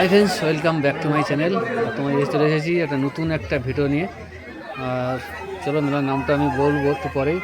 Hi friends welcome back to my channel তোমার এসে চলে এসেছি একটা নতুন একটা ভিডিও নিয়ে। আর চলো মেলার নামটা আমি বলব একটু পরেই।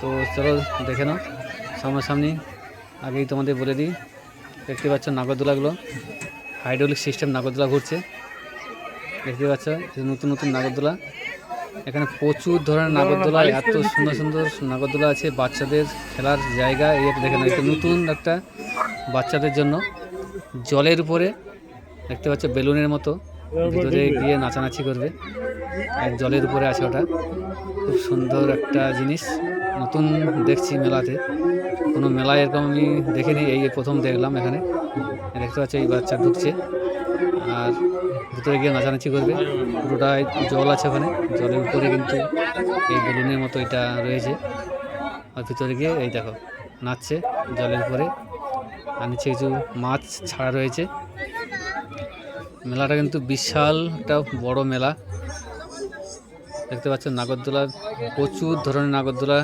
তো চলো দেখে নাও সামনাসামনি আগেই তোমাদের বলে দিই। দেখতে পাচ্ছ নাগরদোলাগুলো হাইড্রোলিক সিস্টেম নাগরদোলা ঘুরছে। দেখতে পাচ্ছ নতুন নতুন নাগরদোলা। এখানে প্রচুর ধরনের নাগরদোলা এত সুন্দর সুন্দর নাগরদোলা আছে। বাচ্চাদের খেলার জায়গা এই দেখেন একটা নতুন একটা বাচ্চাদের জন্য। জলের উপরে দেখতে পাচ্ছ, বেলুনের মতো। ভিতরে গিয়ে নাচানাচি করবে। এক জলের উপরে আছে ওটা। খুব সুন্দর একটা জিনিস। নতুন দেখছি মেলাতে। কোনো মেলায় এরকম আমি দেখিনি। এই প্রথম দেখলাম এখানে। দেখতে পাচ্ছ, এই বাচ্চা ঢুকছে। আর ভিতরে গিয়ে নাচানাচি করবে। পুরোটাই জল আছে ওখানে। জলের উপরে কিন্তু এই বেলুনের মতো এটা রয়েছে। আর ভিতরে গিয়ে এই দেখো, নাচছে জলের উপরে। আর নিচে কিছু মাছ ছাড়া রয়েছে। মেলাটা কিন্তু বিশাল একটা বড় মেলা দেখতে পাচ্ছ নাগরদোলা, প্রচুর ধরনের নাগরদোলা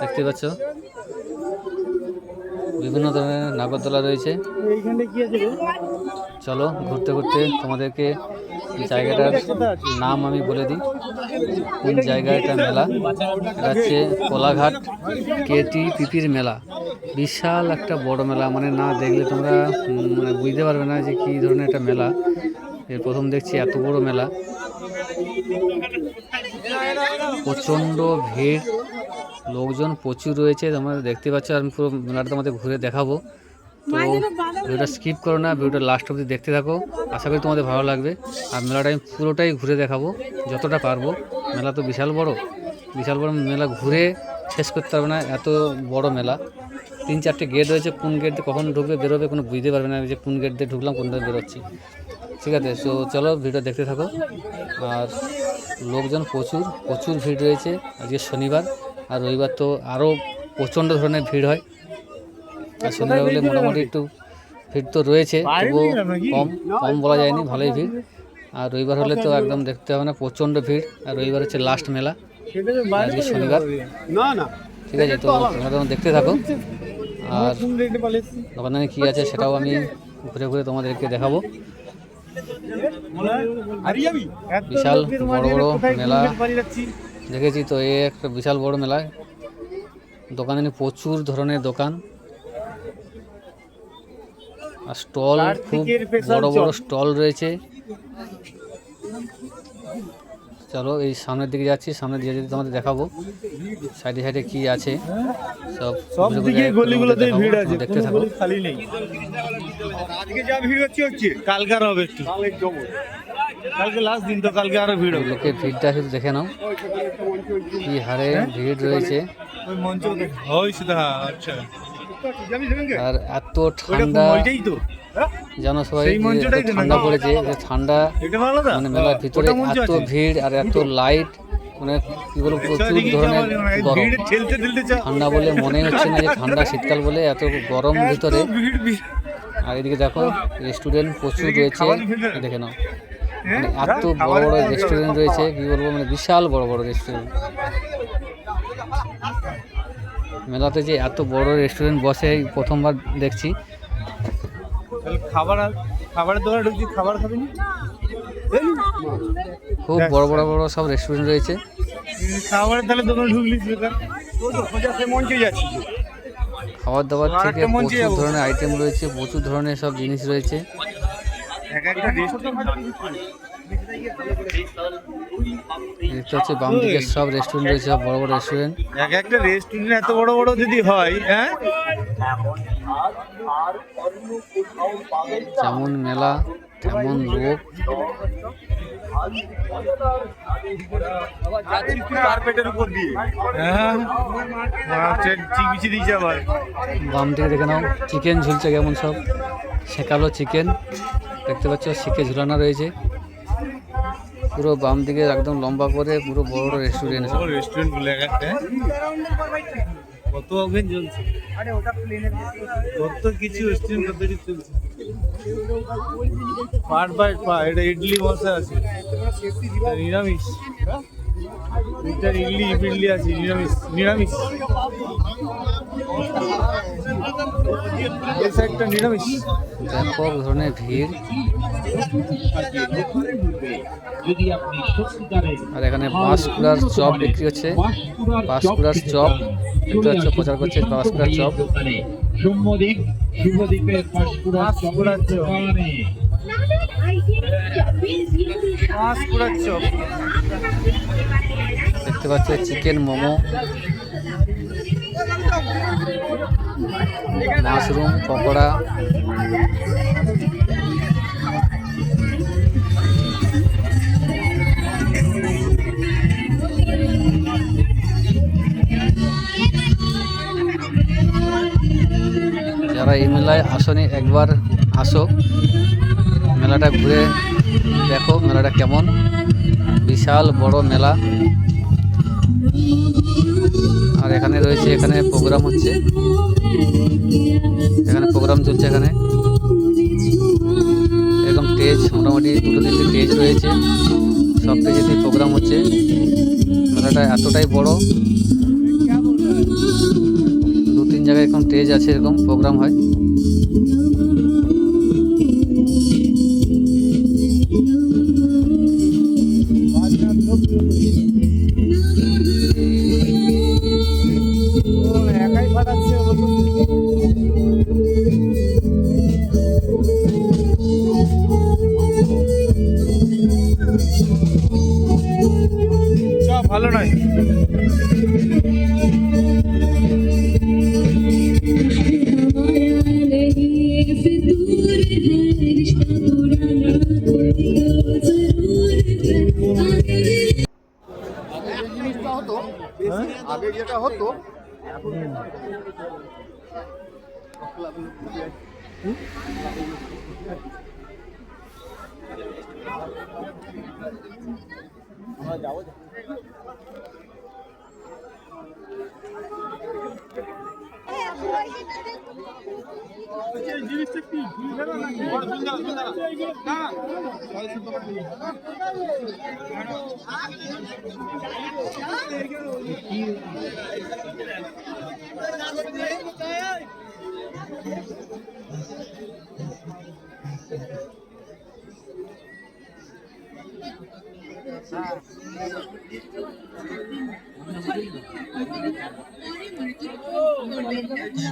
দেখতে পাচ্ছ বিভিন্ন ধরনের নাগরদোলা রয়েছে? চলো ঘুরতে ঘুরতে তোমাদেরকে জায়গাটার নাম আমি বলে দিই। কোন জায়গায় এটা মেলা। এটা হচ্ছে কোলাঘাট কেটি পিপির মেলা। বিশাল একটা বড় মেলা। মানে না দেখলে তোমরা মানে বুঝতে পারবে না যে কী ধরনের একটা মেলা। এর প্রথম দেখছি এত বড় মেলা। প্রচণ্ড ভিড়। লোকজন প্রচুর রয়েছে। তোমরা দেখতে পাচ্ছ আমি পুরো মেলাটা তোমাদের ঘুরে দেখাবো। তো ভিডিওটা স্কিপ করো না ভিডিওটা লাস্ট অবধি দেখতে থাকো। আশা করি তোমাদের ভালো লাগবে। আর মেলাটা আমি পুরোটাই ঘুরে দেখাবো যতটা পারব। মেলা তো বিশাল বড়। বিশাল বড় মেলা ঘুরে শেষ করতে পারবে না এত বড় মেলা। তিন চারটে গেট রয়েছে কোন গেট দিয়ে কখন ঢুকবে বেরোবে কোনো বুঝতে পারবে না যে কোন গেট দিয়ে ঢুকলাম কোন দিয়ে বেরোচ্ছি। ঠিক আছে তো চলো ভিডিও দেখতে থাকো। আর লোকজন প্রচুর প্রচুর ভিড় রয়েছে। আজকে শনিবার আর রবিবার তো আরও প্রচণ্ড ধরনের ভিড় হয়। আর শনিবার মোটামুটি একটু ভিড় তো রয়েছে, তবুও কম কম বলা যায়নি, ভালোই ভিড়। আর রবিবার হলে তো একদম দেখতে হবে না, প্রচণ্ড ভিড়। আর রবিবার হচ্ছে লাস্ট মেলা, আজকে শনিবার। ঠিক আছে, তো তোমরা তখন দেখতে থাকো। আর দোকানে কী আছে সেটাও আমি ঘুরে ঘুরে তোমাদেরকে দেখাবো। বিশাল বড় বড় মেলা। দেখেছি তো, এ একটা বিশাল বড় মেলা দোকানে প্রচুর ধরনের দোকান। স্টল খুব বড় বড় স্টল রয়েছে। চলো এই সামনের দিকে যাচ্ছি সামনের দিকে যদি তোমাদের দেখাবো। সাইডে সাইডে কি আছে সব সব দিকে গলিগুলোতে ভিড় আছে দেখতে থাকো খালি নেই। আজকে যা ভিড় হচ্ছে হচ্ছে। কালকে আরও হবে একটু। কালকে লাস্ট দিন তো কালকে আরও ভিড় হবে। লোকের ভিড়টা শুধু দেখে নাও। কি হারে? ভিড় রয়েছে। ওই মঞ্চ ওই সেটা আচ্ছা। আর এত ঠান্ডা তো হ্যাঁ? জানো সবাই ঠান্ডা পড়েছে ঠান্ডা মানে মেলার ভিতরে এত ভিড় আর এত লাইট মানে কি বলব প্রচুর ধরনের যাওয়া যাবে না, এই গরম। ঠান্ডা বলে মনে হচ্ছে না যে ঠান্ডা শীতকাল বলে এত গরম ভিতরে। আর এদিকে দেখো রেস্টুরেন্ট প্রচুর রয়েছে। দেখে নাও। হ্যাঁ? মানে এত বড় বড় রেস্টুরেন্ট রয়েছে কি বলব মানে বিশাল বড় বড় রেস্টুরেন্ট মেলাতে যে এত বড় রেস্টুরেন্ট বসে প্রথমবার দেখছি। খাবার খাবারের দোকানে ঢুকছি খাবার খাবি খুব বড় বড় বড় সব রেস্টুরেন্ট রয়েছে। খাবারের তাহলে দোকানে ঢুকলি বেকার মঞ্চে যাচ্ছি খাবার দাবার থেকে প্রচুর ধরনের আইটেম রয়েছে প্রচুর ধরনের সব জিনিস রয়েছে। এক একটা রেস্টুরেন্ট দেখতে হচ্ছে বাম দিকে সব রেস্টুরেন্ট রয়েছে সব বড় বড় রেস্টুরেন্ট এক একটা রেস্টুরেন্ট এত বড় বড় যদি হয় হ্যাঁ? যেমন মেলা তেমন লোক। হ্যাঁ? বাম দিকে দেখে নাও চিকেন ঝুলছে কেমন সব। শেখালো চিকেন দেখতে পাচ্ছ শিখে ঝুলানো রয়েছে। পুরো বাম দিকে একদম লম্বা করে পুরো বড় বড় রেস্টুরেন্ট রেস্টুরেন্টগুলো কত ওভেন চলছে কত ওটা প্লেনের কত কিছু রেস্টুরেন্ট কত কিছু চলছে? পাট বাই পা এটা ইডলি বসা আছে। নিরামিষ। দুইটা ইডলি ইডলি আছে নিরামিষ নিরামিষ এই সাইডটা নিরামিষ ব্যাপক ধরনের ভিড় যদি আপনি সত্যিকারের আর এখানে বাঁশকুড়ার চপ বিক্রি হচ্ছে। বাঁশকুড়ার চপ। দেখতে পাচ্ছ প্রচার করছে বাঁশকুড়ার চপ। সৌম্যদীপ শুভদীপের। দোকানে মাছ চপ। দেখতে পাচ্ছ চিকেন মোমো, মাশরুম, পকোড়া। যারা এই মেলায় আসনি, একবার আসো। মেলাটা ঘুরে দেখো, মেলাটা কেমন। বিশাল বড় মেলা। আর এখানে রয়েছে, এখানে প্রোগ্রাম হচ্ছে। এখানে প্রোগ্রাম চলছে এখানে। এরকম স্টেজ মোটামুটি দুটো তিনটে স্টেজ রয়েছে। সব স্টেজেতেই প্রোগ্রাম হচ্ছে। মেলাটা এতটাই বড়। দু তিন জায়গায় এরকম স্টেজ আছে, এরকম প্রোগ্রাম হয়। আমরা যাব জিনিসটা কি না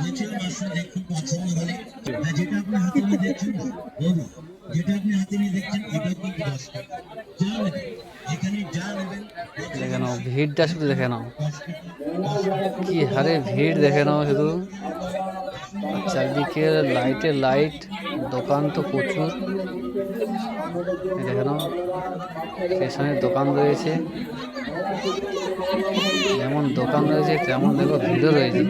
দেখছেন মাশরুম দেখুন পছন্দ ভিড়টা শুধু দেখে নাও। কি হারে ভিড় দেখে নাও শুধু। চারদিকে লাইটে লাইট, দোকান তো প্রচুর। দেখেন দেখে স্টেশনের দোকান রয়েছে। যেমন দোকান রয়েছে, তেমন দেখো ভিড়ও রয়েছে।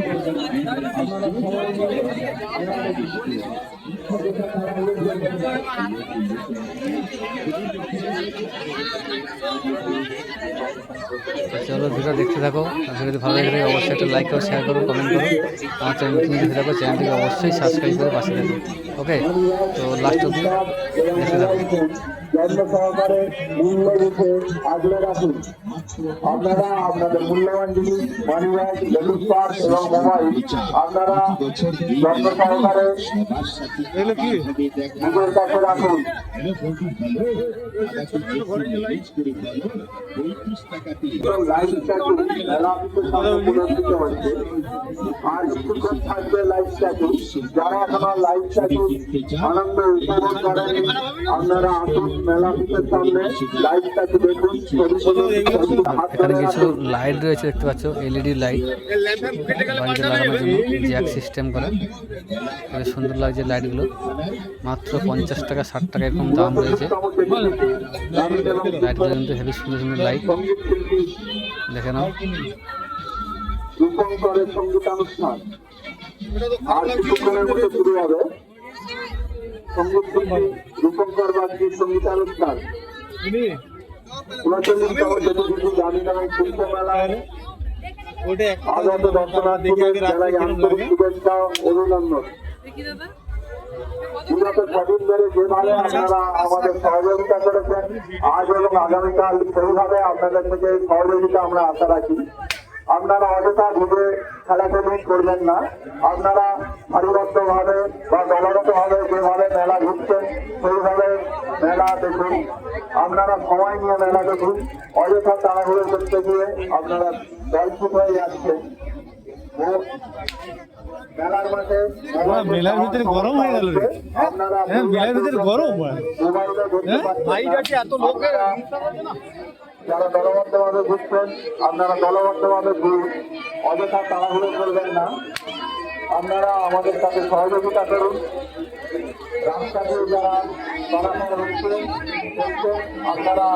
চলো ভিডিও দেখতে থাকো। ভিডিওটি ভালো লাগে অবশ্যই একটা লাইক করো শেয়ার করো কমেন্ট করো। আর চ্যানেল নতুন দেখে থাকো চ্যানেলটিকে অবশ্যই সাবস্ক্রাইব করে পাশে থাকো। ওকে তো লাস্ট অব্দি দেখতে থাকো। যত্ন সহকারে মূল্য রূপে আগলে রাখুন। আপনারা আপনাদের মূল্যবান জিনিস মানি ব্যাগ লেডিস পার্স এবং মোবাইল আপনারা যত্ন সহকারে নিজের কাছে রাখুন। আর কিছুক্ষণ থাকবে স্ট্যাচু যারা এখনও স্ট্যাচু আনন্দ উপভোগ করেনি আপনারা আসুন। এখানে কিছু লাইট রয়েছে দেখতে পাচ্ছ এলইডি লাইট বাড়িতে লাগানোর জন্য জ্যাক সিস্টেম করা। খুবই সুন্দর লাগছে লাইটগুলো মাত্র পঞ্চাশ টাকা ষাট টাকা এরকম দাম রয়েছে। লাইটগুলো কিন্তু হেভি সুন্দর সুন্দর লাইট সংগীত দেখে নাও। রূপঙ্করের সঙ্গীতানুষ্ঠান। আর কিছুক্ষণের মধ্যে শুরু হবে। সংগীত শিল্পী রূপঙ্কর বাগদির সঙ্গীতানুষ্ঠান চিনি উনচল্লিশতম জ্যোতিষী জামিন এবং শিল্প মেলায় আগত দর্শনার্থীদের জানাই আন্তরিক শুভেচ্ছা অভিনন্দন। বিগত ছদিন ধরে যেভাবে আপনারা আমাদের সহযোগিতা করেছেন আজ এবং আগামীকাল সেইভাবে আপনাদের থেকে সহযোগিতা আমরা আশা রাখি। আপনারা অযথা ভিড়ে খেলাখেলি করবেন না। আপনারা সারিবদ্ধভাবে বা দলগতভাবে যেভাবে মেলা ঘুরছেন সেইভাবে মেলা দেখুন। আপনারা সময় নিয়ে মেলা দেখুন। অযথা তাড়াহুড়ো করতে গিয়ে আপনারা দলছুট হয়ে যাচ্ছেন ও মেলার মাঠে ভিতরে গরম হয়ে গেল রে। হ্যাঁ, মেলার ভিতরে গরম ভাই। পাচ্ছেন এত লোকের যারা দলবদ্ধভাবে ঘুরছেন, আপনারা দলবদ্ধভাবে ঘুরুন। অযথা তাড়াহুড়ো করবেন না। আপনারা আমাদের সাথে সহযোগিতা করুন। রাস্তা দিয়ে যারা চলাচল হচ্ছে আপনারা